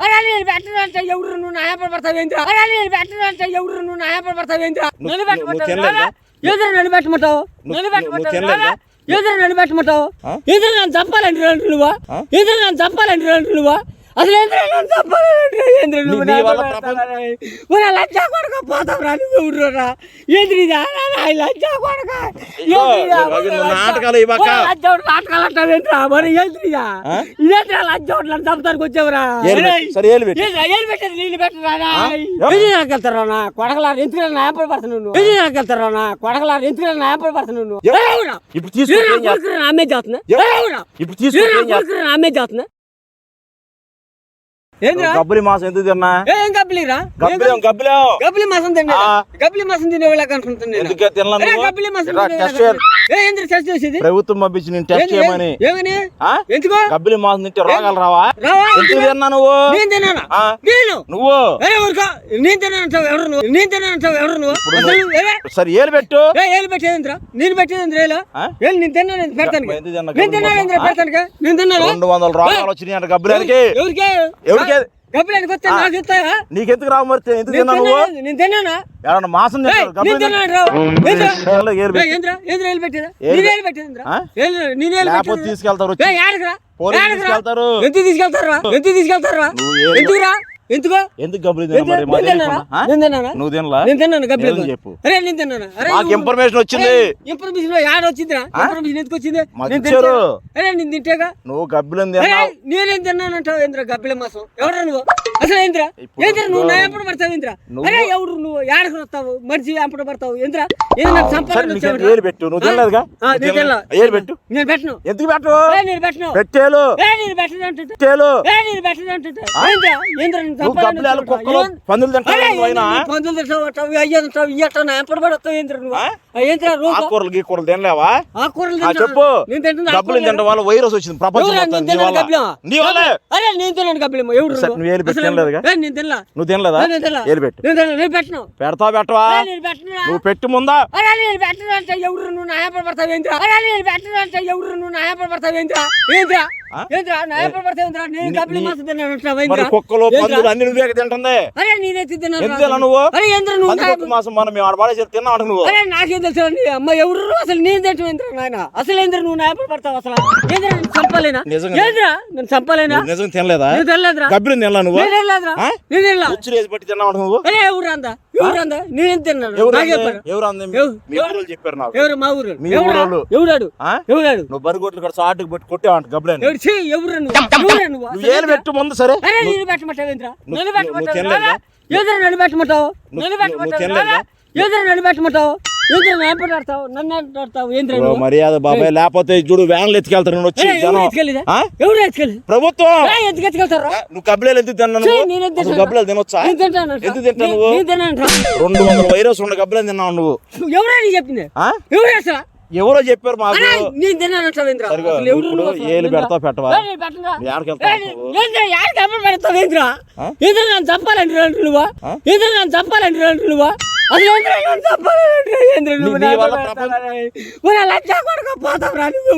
అరే నేను పెట్టనంటే ఎవరు నువ్వు నా యాపలు పడతావు ఏంద్రా అరే నేను పెట్టనంటే ఎవరు నువ్వు నా యాపలు పడతావు ఏంద్రా నన్ను పెట్టమంటావు? ఎదురు నన్ను పెట్టమంటావు నన్ను పెట్టమంటావు? ఎదురు నన్ను పెట్టమంటావు? ఎదురు నన్ను చంపాలంటే నువ్వు? ఎదురు నన్ను చంపాలంటే నువ్వు అసలు లచ్చా కొడక పోతావు రా నువ్వు ఎవరురా ఏంద్రిదా లచ్చా కొడక నాటకాలు నాటకాలు అంటావేంట్రా మరి ఏంద్రిదా ఆ? ఇదేంట్రా లచ్చోడు నన్ను చంపుతానికి వచ్చావురా? ఏలు పెట్టేది? నీళ్ళు పెట్టరా నాకు వెళ్తారా నా? కొడకలారు ఎందుకు నా యాపలు పడుతున్నావు నువ్వు? నాకు వెళ్తారా నా? కొడకలారు ఎందుకు నా పడుతున్నావు నువ్వు? ఇప్పుడు నా అమ్మే చేస్తున్నా? ఇప్పుడు నా అమ్మే చేస్తున్నా? ఏంద్రా గబ్బరి మాసం ఎందుకు తిన్నా ఏ, ఏం గబ్బిలిరా? గబ్బిలేం గబ్బిలేం. గబ్బిలి మాసం. గబ్బిలి ఎందుకు తినలా ఏ, నువ్వు? గబ్బిలి మాసం రా, తినే టెస్ట్ వాళ్ళకి అనుకుంటున్నా. ఏ ఏంద్ర టెస్ట్ చేసేది? ప్రభుత్వం పంపించి నేను టెస్ట్ ఏంది? చేయమని. ఏమని? ఆ? ఎందుకో? గబ్బిలి మాసం తింటే రోగాలు రావా? రావా? ఎందుకు తిన్నా నువ్వు? నేను తిన్నానా? ఆ? నేను? నువ్వు? అరే ఊరుకో. నేను తిన్నానంటావు ఎవరు నువ్వు? నేను తిన్నానంటావు ఎవరు నువ్వు? అసలు ఏలే? సరే ఏలు పెట్టు. ఏ ఏలు పెట్టేదిరా నేను పెట్టేది ఆ? నేను తిన్నాను పెడతాను ఎందుకు తిన్నా నేను తిన్నాను గబ్బిలి పెడతాను నేను తిన్నాను? రెండు వందల రోగాలు వచ్చినాయి అంట గబ్బిలానికి. ఎవరికే? ఎవరికే? గబ్బిలానికి వస్తే నాకు ఇస్తాయా నీకెందుకు రావు మరి? ఎందుకు నేను తిన్నా నువ్వు? తిన్నాను. నేను తిన్నానా? ఏమన్నా మాసం నేను గబ్బిలి తిన్నాను రావు ఏంద్రా? ఏళ్ళు. ఏంద్రా ఏలు పెట్టేదా? ఏలు నేను పె- ఏలు పెట్టేదిరా ఆ? ఏలు నేను లేకపోతే పెట్టేది? తీసుకెళ్తారు యాడకురా? పోలీసులు తీసుకెళ్తారు. ఎంత తీసుకెళ్తారా ఎంత తీసుకెళ్తారా ఎందుకురా? ఎందుకో? ఎందుకు గబ్బిలి నువ్వు తినలా? నేను తిన్నాను? గబ్బిలి ఏదని చెప్పు. అరే నేను తిన్నాను? అరే మాకు ఇన్ఫర్మేషన్ వచ్చింది. ఇన్ఫర్మేషన్ యాడ వచ్చిందిరా? ఇన్ఫర్మేషన్ ఎందుకు వచ్చింది? అరే నేను తింటేగా? నువ్వు గబ్బిలం నేనేం తిన్నానంటావు? ఏంద్రా గబ్బిల మాసం? ఎవరా నువ్వు? అసలు ఏంద్రా? ఏంద్రా నువ్వు నా ఎంపడ పడతావు ఏంద్రా? అరే ఎవరు నువ్వు? ఏడకు వస్తావు? మనిషి ఎంపడ పడతావు? ఏంద్రా? ఏదో నాకు సరే సంపాదన? ఏలు పెట్టు? నువ్వు తినలేదుగా. ఏలు పెట్టు? నేను పెట్టను. ఎందుకు పెట్టు? నేను పెట్టను. పెట్టేలు. నేను పెట్టను అంటుంటే? పెట్టేలు. ఏ, నేను పెట్టను అంటుంటే? ఏంద్రా? నేను సంపాదన పందులు తింటావు పందులు తింటావు? అయ్యో అంటావు, ఇయ్య అంటావు, నా ఎంపడ పడతావు ఏంద్రా నువ్వు? ఆకుకూరలు గీకూరలు తినలేవా. చెప్పు. డబ్బులు. తినడం వల్ల వైరస్ వచ్చింది ప్రపంచం అరే నేను తిన్నాను గబ్బిలం ఎవడు సరే, నువ్వు ఏలు పెట్టి అసలు తినలేదుగా? ఏ, నేను తినలా? నువ్వు తినలేదా? నేను తినలా. ఏలు పెట్టు. నేను తినను, నేను పెట్టను. పెడతావా పెట్టవా. నువ్వు పెట్టు ముందా? అరే నేను పెట్టను అంటే ఎవరు నువ్వు నా యాపలు పడతావు ఏంద్రా అరే నేను పెట్టను అంటే ఎవరు నువ్వు పడతావు? కుక్కలు? పందులు అన్ని నువ్వే తింటుంది? అరే నేనే తిన్నాను ఎందుకు తినలా నువ్వు? అరే మాసం మనం మేము తిన్నావు నువ్వు. అరే నాకేం తెలుసు నీ అమ్మ ఎవరు? అసలు నేను ఏంద్రా నాయన. అసలు ఏంద్రా నువ్వు నా యాపలు పడతావు అసలు? ఏంద్రా నేను చంపాలేనా? నిజంగా. ఏంద్రా నేను చంపాలేనా? నిజం తినలేదా? తెలియదురా తినలా నువ్వు? నేను తెలియదురా ఆ? పట్టి తిన్నావు నువ్వు? అరే ఎవరు అందా? ఎవరు అందా? నేనేం తిన్నాను? ఎవరు నాకే అంది? చెప్పారు. ఎవరు అంది? ఎవరు? మీ ఊరోళ్ళు చెప్పారు నాకు. ఎవరు? మా ఊరు మీ ఎవరా? ఊరోళ్ళు. ఎవడాడు ఆ? ఎవడాడు నువ్వు బరిగొట్లు కూడా చాటుకు పెట్టి గబ్బిలని. ఛీ, ఎవరు నువ్వు? ఎవరు నువ్వు? నువ్వు ఏలు పెట్టు ముందు సరే. అరే నేను పెట్టమంటావేంద్రా నువ్వు- నన్ను నువ్వు పెట్టమంటావు తినలేదా? ఎదురు నన్ను పెట్టమంటావు? నువ్వు- నన్ను నువ్వు పెట్టమంటావు తినలేదా? ఎదురు నన్ను పెట్టమంటావు? మర్యాద బాబాయ్ లేకపోతే చూడు వ్యాన్లు ఎత్తుకెళ్తారు నేను వచ్చి ప్రభుత్వం. నువ్వు కబ్బిలేలు ఎందుకు తిన్నావు ఛీ, నువ్వు? నేనేం అసలు తింటాను? గబ్బిలేలు తినొచ్చా? తింటాను ఎందుకు తిన్నాను. రెండు వందల వైరస్ ఉన్న గబ్బిలేలు తిన్నావు నువ్వు. ఎవరైనా చెప్పింది? ఎవరు చెప్పారు మాకు. తిన్నాను ఇప్పుడు? ఏలు? పెడతావు పెట్టవా? పెడతావు రండి నువ్వు? ఆ? ఏంద్రా నన్ను చంపాలంటే రండి నువ్వు? ఏంద్రా ఏంద్రా వల్ల కొడుకు ప్రపంచ- పెడతావా? ఒరే లజ్జా కొడుకు పోతావు రా నువ్వు?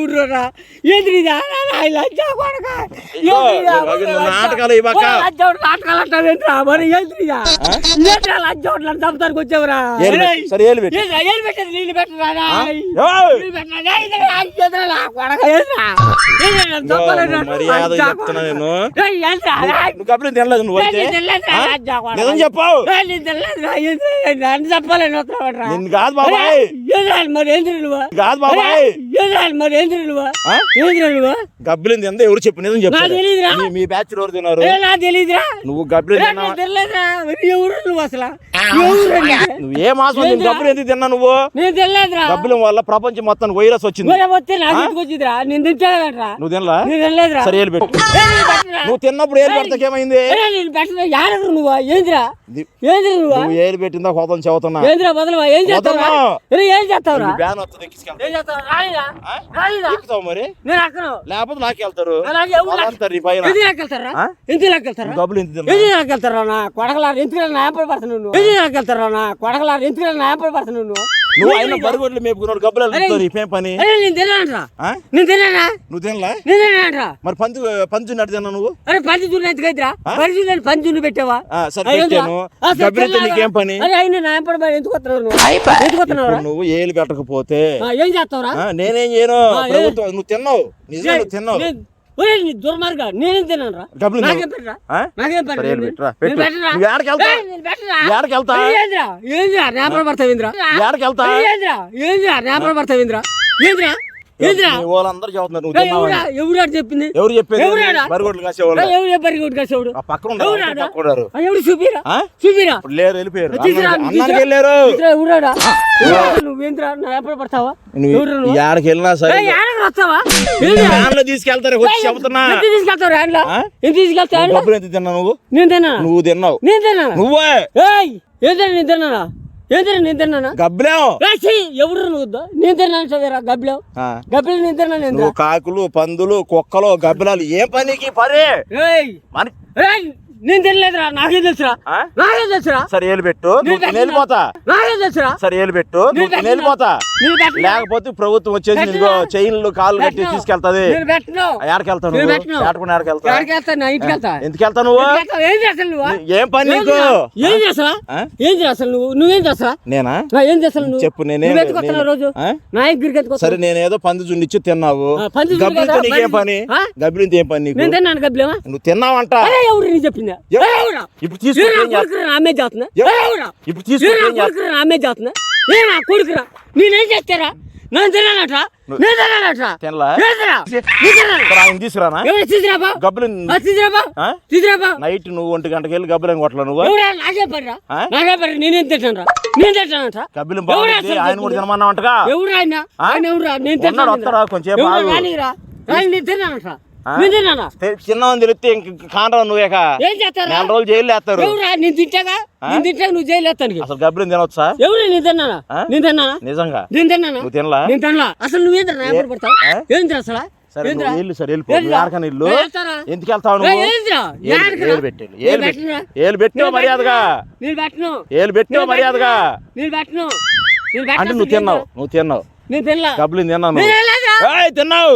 ఏంద్రిదా నా లజ్జా కొడుకు నాటకాలు నాటకాలు అంటావు ఏంద్రా మరి ఏంద్రిదా ఏంద్రా లజ్జోడు నన్ను చంపుతానికి వచ్చావురా ఏలు ఏంద్రా, పెట్టేది నీళ్ళు పెట్టరా ఏయ్! ఇదిగో, నువ్వు మర్యాద చెప్తున్నా నేను నువ్వు గబ్బిలం తినలేదు నువ్వు అయితే ఆ? నిజం చెప్పావు నిన్ను కాదు బాబాయ్. మరి నువ్వు కాదు బాబాయ్ మరి ఏంద్ర నువ్వు ఆ? ఏంద్ర నువ్వు గబ్బిలం తిందా ఎవరు చెప్పు నిజం చెప్పు నాకు తెలీదురా. మీ- మీ బ్యాచ్ ఎవరు తిన్నారు? ఏ, నాకు తెలీదురా. నువ్వు గబ్బిలం ఏ, తిన్నావా? నాకు తెలియదురా మరి ఎవరు నువ్వు అసలు ఎవరు నీకు? నువ్వు ఏ మాసం ఏంద్రా? గబ్బిలం ఎందుకు తిన్నా నువ్వు? నేను తెలియదురా గబ్బిలం వల్ల ప్రపంచం మొత్తం వైరస్ వచ్చింది. మరి వస్తే నాకు ఇంటికి వచ్చిందిరా? నేను తింటానరా నువ్వు తినలా? నేను తినలేదురా. సరే ఏలు పెట్టు. ఏ, నేను పెట్టనురా. నువ్వు తిన్నప్పుడు ఏలు పెడతాకి ఏమైంది? ఏ, నేను పెట్టను యాడకు నువ్వు? ఏంద్రా? నువ్వు నువ్వు ఏలు పెట్టిందా కోతం చెబుతున్నా ఏంద్రా బదులువా ఏం చేస్తావురా. ఏ, ఏం చేస్తావురా బ్యాన్ వస్తుంది ఎక్కించుకెళ్తా. ఏం చేస్తావు రాయిరా? రాయిరా? ఎక్కుతావు మరి? నేను అక్కను. లేకపోతే లాకెళ్తారు అలాగే ఎవరు లాక్- వాళ్ళంతా నీ పైన. ఎందుకు లాక్కెళ్తారా ఆ? ఎందుకు లాక్కెళ్తారా డబ్బులు ఎంత తిన్నా ఎందుకు లాక్కెళ్తారా నా కొడకలారు? ఎందుకు నా యాపలు పడుతున్నావు నువ్వు? ఎందుకు లాక్కెళ్తారా నా కొడకలారు? ఎందుకు నా పడుతున్నావు నువ్వు? నువ్వు ఆయన బరుగొడ్లు మేపుకున్నాడు గబ్బులు అరే. ఇపేం పని? అరే నేను తిన్నానరా ఆ? నేను తిన్నానా నువ్వు తినలా? నేను తిన్నానరా మరి పంచు పంచు నడు తిన్నా నువ్వు? అరే పంచి చూడు ఎంత కైద్రా పంచి చూడు పంచి పెట్టావా? ఆ, సరే పెట్టాను. గబ్బిలతో? నీకేం పని? అరే అయినా నా ఎంపడ ఎందుకు వస్తున్నావు నువ్వు? ఎందుకు వస్తున్నావు నువ్వు ఏలు పెట్టకపోతే ఏం చేస్తావురా? ఆ, నేనేం చేయను? ప్రభుత్వం నువ్వు తిన్నావు. నిజంగా నువ్వు తిన్నావు. నేను- ఒరే, నీ దుర్మార్గా నేనేం తిన్నాను రా డబ్బులు నాకేం పెట్టరా? నాకేం పెట్టరా? ఏడకి వెళ్తా? ఏందిరా? ఏందిరా? నేపడ పడతావు ఇంద్రా ఏడకి వెళ్తా? ఏంద్రా? నేపడ పడతావు ఇంద్రా ఏంద్రా? వాళ్ళందరూ నువ్వు ఏయ్, తిన్నావని. ఎవరా ఎవరా చెప్పింది? ఎవరు చెప్పేది? బరిగొడ్లు కాసేవాళ్ళు ఏయ్, ఎవరు చెప్పారు ఇంకోటి కాసేవాడు? ఆ పక్కన ఉన్నారు, ఎవరాడా? పక్కన ఉన్నారు. ఆ, ఎవడు చూపిరా ఆ? చూపిరా ఇప్పుడు లేరు వెళ్ళిపోయారు. తీసుకురా, అన్నానికి- తీసుకురా. అన్నానికి వెళ్ళారు. తీసుకురా, ఎవరాడా ఎవరా? నువ్వేంద్రా నా ఎప్పుడు పడతావా? నువ్వు? ఏడకి వెళ్ళినా సరే ఏయ్, ఏడకి వస్తావా? ఏంద్రా? వ్యాన్లో తీసుకెళ్తారు వచ్చి చెబుతున్నా. తీసుకెళ్తావు తీసుకెళ్తావు? డబ్బులు ఎంత తిన్నావు నువ్వు? నేను తిన్నా నువ్వు తిన్నావు. నేను తిన్నా నువ్వే. ఏంటన్నా నేను తిన్నానా? ఏంటన్నా నేను తిన్నానా గబ్బలేం ఏయ్, ఛీ, ఎవరు నువ్వు చదివరా. గబ్బిలో నువ్వు కాకులు పందులు కుక్కలు గబ్బిలాలు ఏం పనికి పని ఏయ్! మన నేను తినలేదురా నాకే తెలుసురా? నాకే తెలుసురా? సరే ఏలు పెట్టు. నువ్వు నేను తిని వెళ్ళిపోతా నాకే తెలుసురా? సరే ఏలు పెట్టు. నువ్వు తిని వెళ్ళిపోతా నేను. లేకపోతే ప్రభుత్వం వచ్చేసి చైన్లు కాళ్ళు కట్టి. తీసుకెళ్తది. నేను ఎక్కడికి నేను ఎక్కడికి ఎక్కడికి వెళ్తాను ఎందుకు వెళ్తావు. ఏం చేస్తావు నువ్వు? ఏం పని నీకు? ఏం చేస్తావా? ఆ? ఏం చేస్తావు నువ్వు? నువ్వేం చేస్తావా? నేనా? ఏం చేస్తావు నువ్వు? చెప్పు నేనేం నేను- రోజు? నా దగ్గరికి సరే నేనేదో పంది జున్నిచ్చి తిన్నావు. గబ్బిలితో నీకేం పంది పని? ఆ? గబ్బిలితో ఏం పని నీకు? నేను తిన్నాను గబ్బిలేమా? నువ్వు తిన్నావంట. ఎవరు నీ చెప్పిందా? ఇప్పుడు చేస్తున్నా? ఇప్పుడు నా అమ్మాయి చేస్తున్నా ఏ నా కొడుకురా? నేనేం చేస్తారా? నైట్ నువ్వు ఒంటి గంటకి వెళ్ళి గబ్బులం కొట్టలా నువ్వు? ఆయన కూడా? తినమన్నావంటగా? ఎవరు ఆయన? కొంచెం సేపు ఎవరు ఆగు. రానిరా రాని నేను తిన్నానంట ఆ? నేను తిన్నానా చిన్నవని తెలిస్తే ఇంక కాండ్రా నువ్వేక ఏం చేస్తారా నెల రోజులు జైలు వేస్తారు. ఎవరా నేను తింటాగా? నేను నువ్వు జైలు వేస్తాను అసలు తినవచ్చా ఎవరు? నేను తిన్నానా? నేను తిన్నానా? నిజంగా? నేను తిన్నానా? నువ్వు తినలా? నేను తినలా. అసలు నువ్వేంద్రా నా ఎప్పుడు పడతావు? అసలు? సరే సరే వెళ్ళిపో. ఇల్లు ఏ వెళ్తారా? ఎందుకు వెళ్తావు ఏ, నువ్వు? ఏలు- పెట్టు ఏలు పెట్టు. మర్యాదగా? ఏలు పెట్టు మర్యాదగా? అంటే తిన్నావు నువ్వు తిన్నావు. నేను తినలా. నేను నువ్వు తిన్నావు?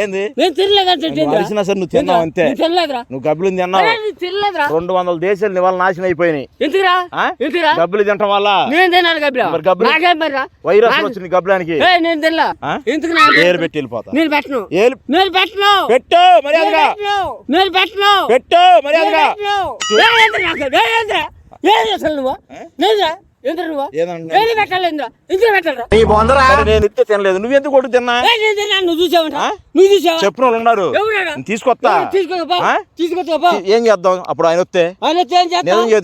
ఏంది? నేను తినలేదంటే సరే నువ్వు అంతే. నువ్వు తిన్నావు? రెండు వందల దేశాలు నీ వల్ల నాశనం అయిపోయినాయి. ఎందుకురా? ఎందుకురా? గబ్బిలు తినటం వల్ల? నేను తినాలి గబ్బిలా? వైరస్ వచ్చింది గబ్బిలానికి. నేను తినలా? ఎందుకు ఏలు పెట్టి వెళ్ళిపోతా. నేను పెట్టను. నేను పెట్టను. పెట్టు మర్యాదగా. నేను పెట్టను. పెట్టు మర్యాదగా. నువ్వు? పెట్టాలి నేను ఇస్తే తినలేదు. నువ్వు ఎందుకు కొట్టు తిన్నా? నువ్వు చూసావంట ఆ? నువ్వు చూసావా? చెప్పిన వాళ్ళు ఉన్నారు. తీసుకొస్తా పో. ఏం చేద్దాం? అప్పుడు ఆయన వస్తే. ఆయన ఏం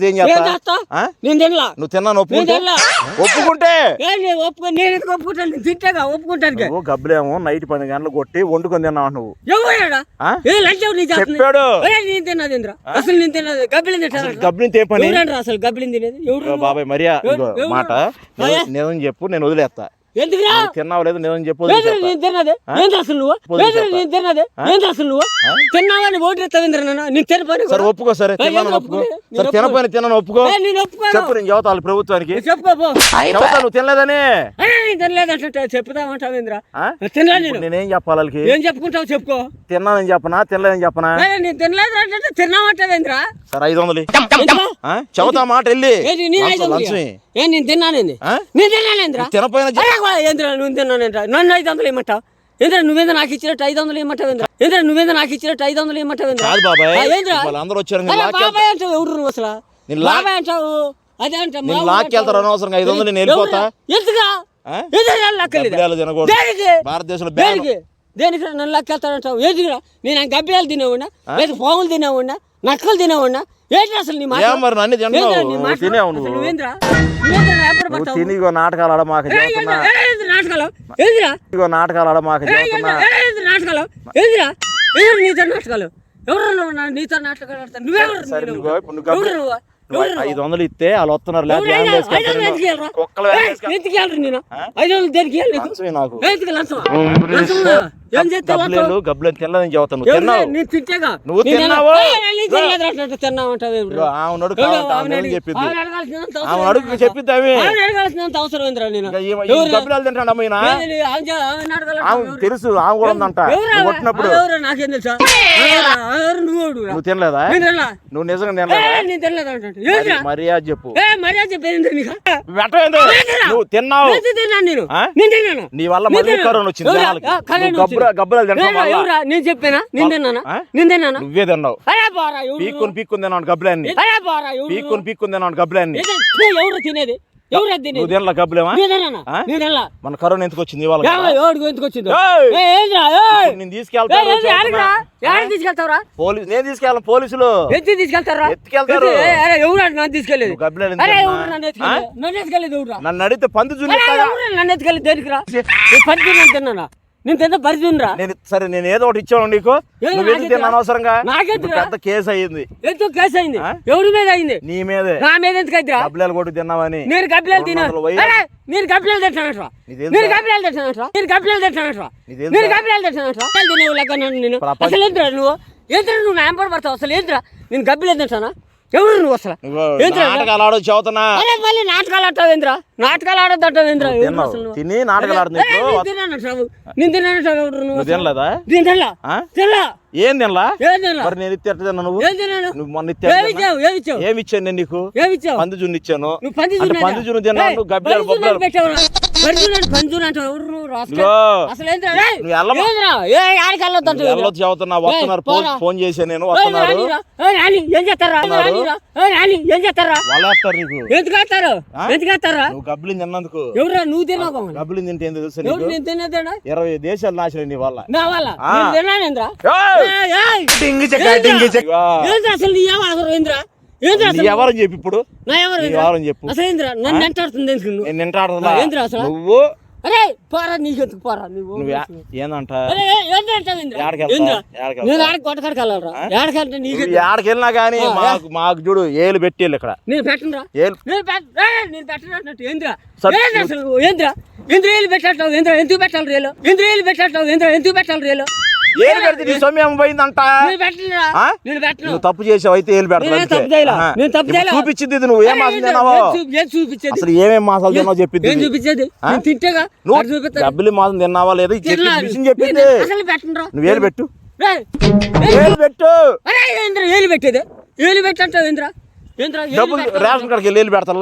ఏం చేస్తా? నేను తినలా. నువ్వు తిన్నాను నేను ఒప్పుకుంటే? ఒప్పుకుంటే నేను ఎందుకు ఒప్పుకుంటాను? తింటాగా ఒప్పుకుంటాను నువ్వు గబ్బులేమో నైట్ పన్నెండు గంటలు కొట్టి వండుకొని తిన్నావు నువ్వు. చెప్పాడు. నేను తిన్నది అసలు నేను తిన్నది గబ్బిలింది ఏ పని? అసలు గబ్బిలింది తినేది? బాబాయ్ మరియా? మాట. నిజం చెప్పు నేను వదిలేస్తా ఎందుకురా? తిన్నావు లేదు నిజం చెప్పు. నేను తిన్నది. ఏంద్ర అసలు నువ్వు. నేను తిన్నది. ఏంద్ర అసలు నువ్వు? తిన్నావని ఓటు ఎత్తావేంద్ర నన్ను. నేను తినపోయి సరే ఒప్పుకో సరే ఏ, తిన్నాను నేను ఒప్పుకో. సరే నేను తినపోయిన తిన్నాను ఒప్పుకో. నేను ఒప్పుకోను? చెప్పు నేను చెబుతాను ప్రభుత్వానికి. చెప్పుకోపో చెబుతా నువ్వు తినలేదని. నేను తినలేదంటే ఆ? తినలే నేను? నేనేం చెప్పాలి వాళ్ళకి? ఏం చెప్పుకుంటావు చెప్పుకో. తిన్నానని చెప్పనా తినలేదని చెప్పనా? ఏ, నేను తినలేదు అంటే తిన్నామంటావేంద్ర సరే ఐదు వందలు? చెబుతా మాట వెళ్ళి. నేను. ఏ నేను? నేను. తిన్నానేంద్ర తినపోయిన ఏంద్ర నువ్వు తిన్నానేంద్ర నన్ను ఐదు వందలు ఇమ్మంటావు? ఏంద్ర నువ్వేంద్ర నాకు ఇచ్చినట్టు ఐదు వందలు ఇమ్మంటావు ఏంద్ర? ఏంద్ర నువ్వేంద్ర నాకు ఇచ్చినట్టు ఐదు వందలు ఇమ్మంటావు ఏంద్ర? కాదు బాబాయ్ ఆ, ఏంద్ర? వాళ్ళందరూ వచ్చారు నేను అరే లాక్కెళ్తా- బాబాయ్ అంటావు ఎవరు నువ్వు అసలు? నేను లా- బాబాయ్ అంటావు అదే అంటావు నేను లాక్కెళ్తారు అనవసరంగా ఐదు వందలు నేను వెళ్ళిపోతా. ఎందుగా ఆ? ఎందుకు లక్కలేదు గబ్బిలాలు తినకూడదు? దేనికి? భారతదేశంలో బ్యాన్ దేనికి? దేనికి నన్ను లక్కెళ్తాడంటావు ఏదిరా నేను ఆ గబ్బిలాలు తినేవాడినా? లేదా పాములు తినేవాడినా? నక్కలు తినేవాడినా? ఏంటి అసలు నీ మాట ఏం మరి నన్ను తిన్నావు ఏంద్రా నీ నువ్వు మాట? తినేవు అసలు నువ్వు. నువ్వేంద్రా? నువ్వేంద్రా? వ్యాపారం నువ్వు పడతావు? తిని ఇగో నాటకాలు ఏయ్, ఏంద్రా? ఏయ్, ఏంద్రా నాటకాలు? ఏందిరా? ఇగో నాటకాలు? ఏయ్, ఏంద్రా? నాటకాలు? ఏందిరా? ఎవరు నీతో నాటకాలు? ఎవరు నువ్వు? నా- నీతో నాటకాలు ఆడతారు. నువ్వెవరు సరే నువ్వు? నువ్వు ఇప్పుడు నువ్వు ఎవరు గబ్బి- నువ్వు? నువ్వు ఎవరు నువ్వు? ఐదు వందలు ఇస్తే వాళ్ళు వస్తున్నారు ఎవరు వ్యాన్లో ఐదు వందలు. ఎందుకు? కుక్కలు ఏయ్. ఎందుకు నేను? ఐదు వందలు దేనికి ఇయ్యాలి నీకు? లంచమే నాకు. ఎందుకు లంచమా? లంచమా? ఏం చేస్తావు గబ్బులేలు గబ్బులేలు తినలేదని చెబుతాను నువ్వు తింటేగా. తిన్నావు? తిన్నావు చెప్పింది ఆమె అడుగు? చెప్పింది అవసరం ఏందిరా నేను. తింటాడు? ఆమె? తెలుసు ఆమె కూడా ఉందంట. నువ్వు? కొట్టినప్పుడు? నాకేం తెలుసా? తినలేదా. నువ్వు నిజంగా తినలేదా? మర్యాద చెప్పు. ఏ, మర్యాద చెప్పేది? నువ్వు తిన్నావు. నేను నీ వల్ల మళ్ళీ. కరోనా వచ్చింది? నేను చెప్పానా? తిన్నానా? తిన్నానా? నువ్వే తిన్నావు? పీక్కుని పీక్కుని గబ్బులాన్ని? పీక్కుని పీక్కుని గబ్బులాన్ని. ఎవరు తినేది? మన కరోనా ఎందుకు వచ్చింది పోలీసు నేను తీసుకెళ్ళాను పోలీసులు. ఎత్తి తీసుకెళ్తారా ఎత్తుకెళ్తారు. ఎవరు నన్ను అడిగితే పంది ఎవరు నన్ను ఎత్తుకెళ్ళేది? దేనికిరా? నేను పది తిన్నానా? నేను తిన్న పరిస్థితిరా నేను సరే నేను ఏదో ఒకటి ఇచ్చాను నీకు? తిన్నా అనవసరంగా? పెద్ద కేసు అయ్యింది. ఎంతో కేసు అయింది? ఎవరి మీద అయింది? నీ మీదే. నా మీద ఎందుకు డబ్బులు కొట్టి తిన్నావని. నేను కపిలాలు రెండు తిన్నా వందల వైరస్. అరే నేను కపిలాలు తెచ్చానట్రా నీకు తెలుసా? నేను కపిలాలు తెచ్చానట్రా నేను కపిలాలు తెచ్చానట్రా తినేవు లెక్క నేను అసలు ఏంద్రా నువ్వు? ఏంద్రా నువ్వు? నా ఎంపర్ పడతావు? అసలు ఏంద్రా? నేను కపిలాలు తెచ్చానా? ఎవరు నువ్వు అసలు? నాటకాలు ఆడొచ్చు చదువుతున్నా. అరే మళ్ళీ నాటకాలు ఆడతావు ఏంద్రా నాటకాలు ఆడొద్దు అంటావు ఏంద్రా? తిని నాటకాలు ఇప్పుడు? నేను తిన్నానంటావు నేను తిన్నానంటావు ఎవరు నువ్వు? తినలేదా? నేను తినలా? తినలా? ఏం తినలా? ఏం తినలా? మరి నేను తిన్నా నువ్వు? ఏం తిన్నాను? నువ్వు మొన్న ఏమి? ఇచ్చావు? ఏమి ఇచ్చావు? ఏమి ఇచ్చాను నేను నీకు? ఏమి ఇచ్చావు? పంది జున్ను ఇచ్చాను. నువ్వు పంది జున్ను పంది జున్ను తిన్నావు నువ్వు గబ్బిలాలు బొబ్బలాలు పంజునాడు ఎవరు? ఏ? వెళ్ళొచ్చు చదువుతున్నా. వస్తున్నారు. ఫోన్ చేసా నేను వస్తున్నారు. ఏం చేస్తారా? ఏం చేస్తారా? వాళ్ళేస్తారు నీకు. ఎందుకు వేస్తారు ఆ? ఎందుకు వేస్తారా నువ్వు గబ్బిలిని తిన్నందుకు. ఎవరా నువ్వు తిన్నావు కావాలి. గబ్బిలిని తింటే తెలుసా ఎవరు నేను తినేదేనా ఇరవై దేశాలు నాశనం నీ వల్ల. నా వల్ల? తిన్నానేంద్రా అసలు నీ ఎవరు ఏంద్రా ఏంద్రా ఎవరని చెప్పి ఇప్పుడు. నా ఎవరు చెప్పు. అసలు నన్ను ఎంటాడుతుంది నువ్వు ఏందిరా అరే పోరా నీకెందుకు పోరా నువ్వు? ఏందంట? నేను ఆడికి కొట్టకాడికి వెళ్ళాలరా. ఏడకంటే నీకు వెళ్ళినా కానీ మాకు మాకు చూడు ఏలు పెట్టి ఇక్కడ. నేను పెట్టనురా. ఏలు నేను నేను ఏంద్రా? ఏంద్రా? ఏంద్రా ఏంద్రా? ఎందుకు పెట్టాలి రేలు? ఇంద్రియాలు పెట్టావు ఏంద్రా? ఎందుకు పెట్టాలి రేలు? ఏలు పెడితే నీ సొమ్యం పోయిందంట? నువ్వు తప్పు చేసావు అయితే ఏలు పెడతావు. చూపించింది నువ్వు. ఏం? తిన్నావో అసలు ఏమేం మాసాలు తిన్నావు చెప్పింది నువ్వు డబ్బులు మాసం తిన్నావా లేదా. విషయం చెప్పింది. నువ్వు ఏలు పెట్టు. ఏలు పెట్టు. ఏలు పెట్టేది? ఏలు పెట్టంటావు డబ్బులు? రేషన్ వెళ్ళి పెడతా?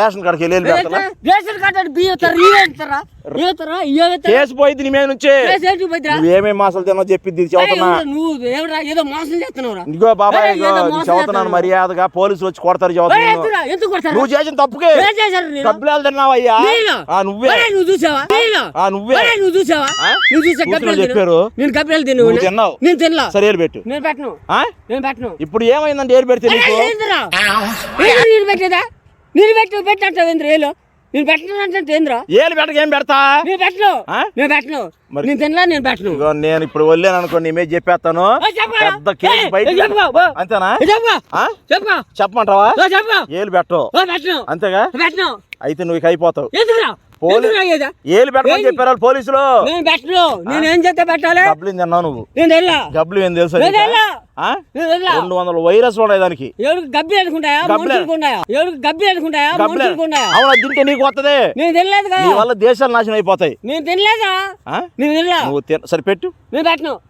రేషన్ వెళ్ళి పెడతా రేషన్ కార్డు బియ్యం కేసు పోయింది నీ మీద నుంచే. కేసు ఏంటి పోయిద్దిరా? నువ్వు ఏమేం మాసాలు తిన్నావు చెప్పింది చదువుతున్నా మోసం చేస్తున్నావురా. ఇదిగో బాబాయ్ చదువుతున్నాను. మర్యాదగా పోలీసులు వచ్చి కొడతారు కొడతారు? నువ్వు చేసిన తప్పుకే? డబ్బులు తిన్నావయ్యా? నువ్వే. నువ్వు చూసావా? నువ్వే. చూసావా? నువ్వు చూసా చెప్పారు. నేను కపిల్ తిను. నువ్వు తిన్నావు. నేను తినలా. సరే పెట్టు. నేను పెట్టను. ఆ? నేను పెట్టను. ఇప్పుడు ఏమైందంటే ఏలు పెడితే నీకు? పెట్టేదా? నీరు పెట్టి పెట్టంటావు నేను పెట్టను ఏంద్రా? ఏలు పెట్టక ఏం పెడతా? నేను పెట్టను? నేను పెట్టను. నేను తినలా నేను పెట్టను. నేను ఇప్పుడు వెళ్ళాను అనుకో నీ మీద చెప్పేస్తాను? పెద్ద కేసు బయట. అంతేనా? చెప్పుకో చెప్పమంటావా? ఏలు పెట్టు. ఓ, పెట్టను. అంతేగా? పెట్టను. అయితే నువ్వు ఇక అయిపోతావు. ఏలు పెట్టమని. చెప్పారు పోలీసులు. నేను పెట్టను. నేను ఏం చేస్తే పెట్టాలి? డబ్బులు తిన్నావు నువ్వు? నేను డబ్బులు ఏం తెలుసా రెండు వందల వైరస్ ఉన్నాయి దానికి. ఎవరికి గబ్బి అనుకుంటాయా? గబ్బిలే. ఎవరికి గబ్బి అనుకుంటాయా? అవును తింటే నీకు వస్తుంది నేను తినలేదు నీ కదా వల్ల దేశాలు నాశనం అయిపోతాయి. నేను తినలేదా? ఆ? నేను తినలా. నువ్వు తిన సరే పెట్టు. నేను పెట్టను.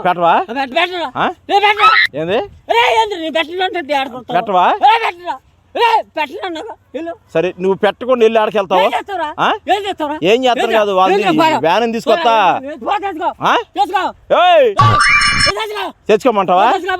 పెట్టవా? పెట్ట- పెట్టను. ఆ? నేను పెట్టను. ఏంది? పెట్టవా? వెళ్ళు. సరే నువ్వు పెట్టకుండా వెళ్ళి ఆడికి వెళ్తావా? ఏం చేస్తాను కాదు వాళ్ళది వ్యాన్ తీసుకొస్తా. తెచ్చుకోమంటావా? తెచ్చుకో